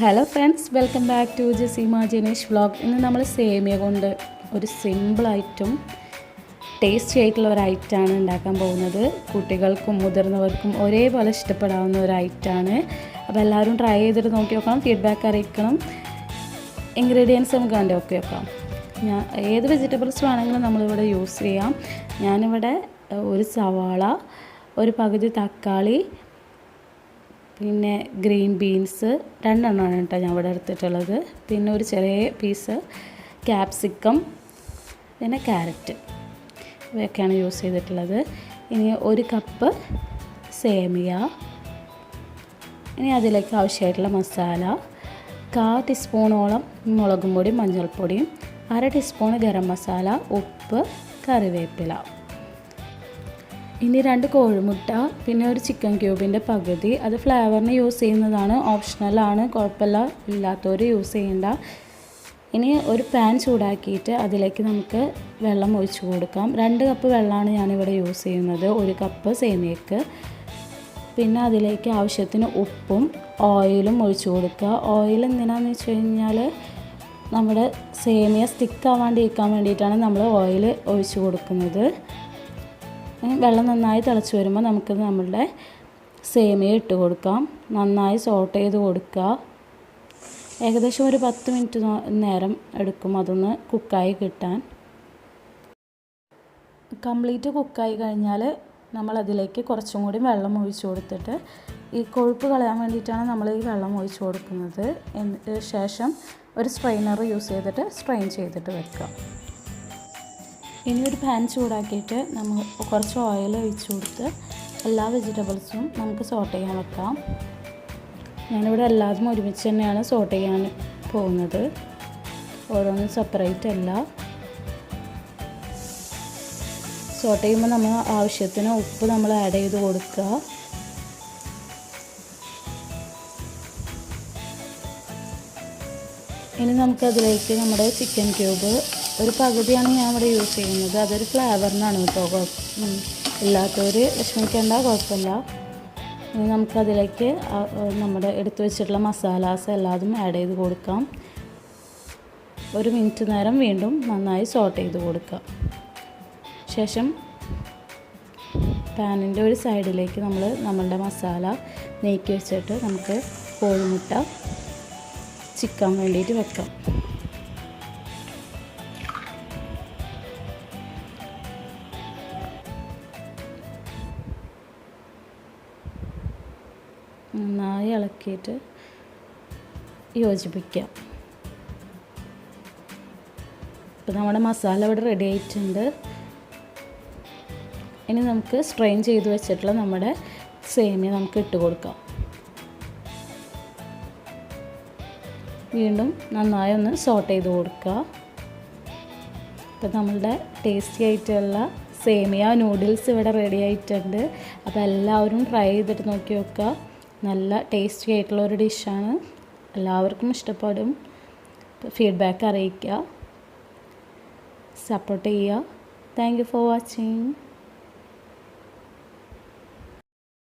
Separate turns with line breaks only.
Hello friends welcome back to Jaseema Janesh vlog ഇന്ന് നമ്മൾ സേമിയ കൊണ്ട് ഒരു സിമ്പിളായിട്ടും ടേസ്റ്റി ആയിട്ടുള്ള ഒരു ഐറ്റമാണ് ഉണ്ടാക്കാൻ പോകുന്നത്. കുട്ടികൾക്കും മുതിർന്നവർക്കും ഒരേപോലെ ഇഷ്ടപ്പെടാവുന്ന ഒരു ഐറ്റമാണ് അപ്പോൾ എല്ലാവരും ട്രൈ ചെയ്തിട്ട് നോക്കി നോക്കണം ഫീഡ്ബാക്ക് അറിയിക്കണം. ഇൻഗ്രീഡിയൻസ് നമുക്ക് കണ്ടു നോക്കി നോക്കാം. ഞാൻ ഏത് വെജിറ്റബിൾസ് വേണമെങ്കിലും നമ്മളിവിടെ യൂസ് ചെയ്യാം. ഞാനിവിടെ ഒരു സവാള ഒരു പകുതി തക്കാളി പിന്നെ ഗ്രീൻ ബീൻസ് രണ്ടെണ്ണമാണ് കേട്ടോ ഞാൻ ഇവിടെ എടുത്തിട്ടുള്ളത്. പിന്നെ ഒരു ചെറിയ പീസ് ക്യാപ്സിക്കം പിന്നെ ക്യാരറ്റ് ഇവയൊക്കെയാണ് യൂസ് ചെയ്തിട്ടുള്ളത്. ഇനി ഒരു കപ്പ് സേമിയ ഇനി അതിലേക്ക് ആവശ്യമായിട്ടുള്ള മസാല കാ ടീസ്പൂണോളം മുളകും പൊടിയും മഞ്ഞൾപ്പൊടിയും അര ടീസ്പൂൺ ഗരം മസാല ഉപ്പ് കറിവേപ്പില. ഇനി രണ്ട് കോഴിമുട്ട പിന്നെ ഒരു ചിക്കൻ ക്യൂബിന്റെ പകുതി. അത് ഫ്ലേവറിന് യൂസ് ചെയ്യുന്നതാണ് ഓപ്ഷണലാണ് കുഴപ്പമില്ല. ഇല്ലാത്തവർ യൂസ് ചെയ്യേണ്ട. ഇനി ഒരു പാൻ ചൂടാക്കിയിട്ട് അതിലേക്ക് നമുക്ക് വെള്ളം ഒഴിച്ച് കൊടുക്കാം. രണ്ട് കപ്പ് വെള്ളമാണ് ഞാനിവിടെ യൂസ് ചെയ്യുന്നത്. ഒരു കപ്പ് സേമിയക്ക്. പിന്നെ അതിലേക്ക് ആവശ്യത്തിന് ഉപ്പും ഓയിലും ഒഴിച്ചു കൊടുക്കുക. ഓയിൽ എന്തിനാന്ന് വെച്ച് കഴിഞ്ഞാൽ നമ്മുടെ സേമിയ സ്റ്റിക്ക് ആവാണ്ടിരിക്കാൻ വേണ്ടിയിട്ടാണ് നമ്മൾ ഓയിൽ ഒഴിച്ചു കൊടുക്കുന്നത്. വെള്ളം നന്നായി തിളച്ച് വരുമ്പോൾ നമുക്ക് നമ്മളുടെ സേമിയ ഇട്ട് കൊടുക്കാം. നന്നായി സോട്ട് ചെയ്ത് കൊടുക്കുക. ഏകദേശം ഒരു പത്ത് മിനിറ്റ് നേരം എടുക്കും അതൊന്ന് കുക്കായി കിട്ടാൻ. കംപ്ലീറ്റ് കുക്കായി കഴിഞ്ഞാൽ നമ്മളതിലേക്ക് കുറച്ചും കൂടി വെള്ളം ഒഴിച്ചു കൊടുത്തിട്ട് ഈ കൊഴുപ്പ് കളയാൻ വേണ്ടിയിട്ടാണ് നമ്മൾ ഈ വെള്ളം ഒഴിച്ചു കൊടുക്കുന്നത്. ശേഷം ഒരു സ്ട്രെയിനർ യൂസ് ചെയ്തിട്ട് സ്ട്രെയിൻ ചെയ്തിട്ട് വെക്കുക. ഇനി ഒരു പാൻ ചൂടാക്കിയിട്ട് നമ്മൾ കുറച്ച് ഓയിൽ ഒഴിച്ച് കൊടുത്ത് എല്ലാ വെജിറ്റബിൾസും നമുക്ക് സോട്ട് ചെയ്യാൻ വെക്കാം. ഞാനിവിടെ എല്ലാതും ഒരുമിച്ച് തന്നെയാണ് സോട്ട് ചെയ്യാൻ പോകുന്നത്. ഓരോന്നും സെപ്പറേറ്റ് അല്ല. സോട്ട് ചെയ്യുമ്പോൾ നമ്മൾ ആവശ്യത്തിന് ഉപ്പ് നമ്മൾ ആഡ് ചെയ്ത് കൊടുക്കുക. ഇനി നമുക്കതിലേക്ക് നമ്മുടെ ചിക്കൻ ക്യൂബ് ഒരു പകുതിയാണ് ഞാൻ ഇവിടെ യൂസ് ചെയ്യുന്നത്. അതൊരു ഫ്ലേവറിനാണ് കേട്ടോ. ഇല്ലാത്തവർ വിഷമിക്കേണ്ട കുഴപ്പമില്ല. ഇനി നമുക്കതിലേക്ക് നമ്മുടെ എടുത്തു വെച്ചിട്ടുള്ള മസാലാസ് എല്ലാതും ആഡ് ചെയ്ത് കൊടുക്കാം. ഒരു മിനിറ്റ് നേരം വീണ്ടും നന്നായി സോട്ട് ചെയ്ത് കൊടുക്കാം ശേഷം പാനിന്റെ ഒരു സൈഡിലേക്ക് നമ്മൾ നമ്മളുടെ മസാല നീക്കി വെച്ചിട്ട് നമുക്ക് കോഴിമുട്ട ചിക്കാൻ വേണ്ടിയിട്ട് വെക്കാം. നന്നായി ഇളക്കിയിട്ട് യോജിപ്പിക്കാം. ഇപ്പം നമ്മുടെ മസാല ഇവിടെ റെഡി ആയിട്ടുണ്ട്. ഇനി നമുക്ക് സ്ട്രെയിൻ ചെയ്ത് വെച്ചിട്ടുള്ള നമ്മുടെ സേമിയ നമുക്ക് ഇട്ട് കൊടുക്കാം. വീണ്ടും നന്നായി ഒന്ന് സോട്ട് ചെയ്ത് കൊടുക്കുക. ഇപ്പം നമ്മളുടെ ടേസ്റ്റി ആയിട്ടുള്ള സേമിയ നൂഡിൽസ് ഇവിടെ റെഡി ആയിട്ടുണ്ട്. അപ്പോൾ എല്ലാവരും ട്രൈ ചെയ്തിട്ട് നോക്കി നോക്കുക നല്ല ടേസ്റ്റി ആയിട്ടുള്ള ഒരു ഡിഷാണ് എല്ലാവർക്കും ഇഷ്ടപ്പെടും. ഫീഡ്ബാക്ക് അറിയിക്കുക. സപ്പോർട്ട് ചെയ്യുക. Thank you for watching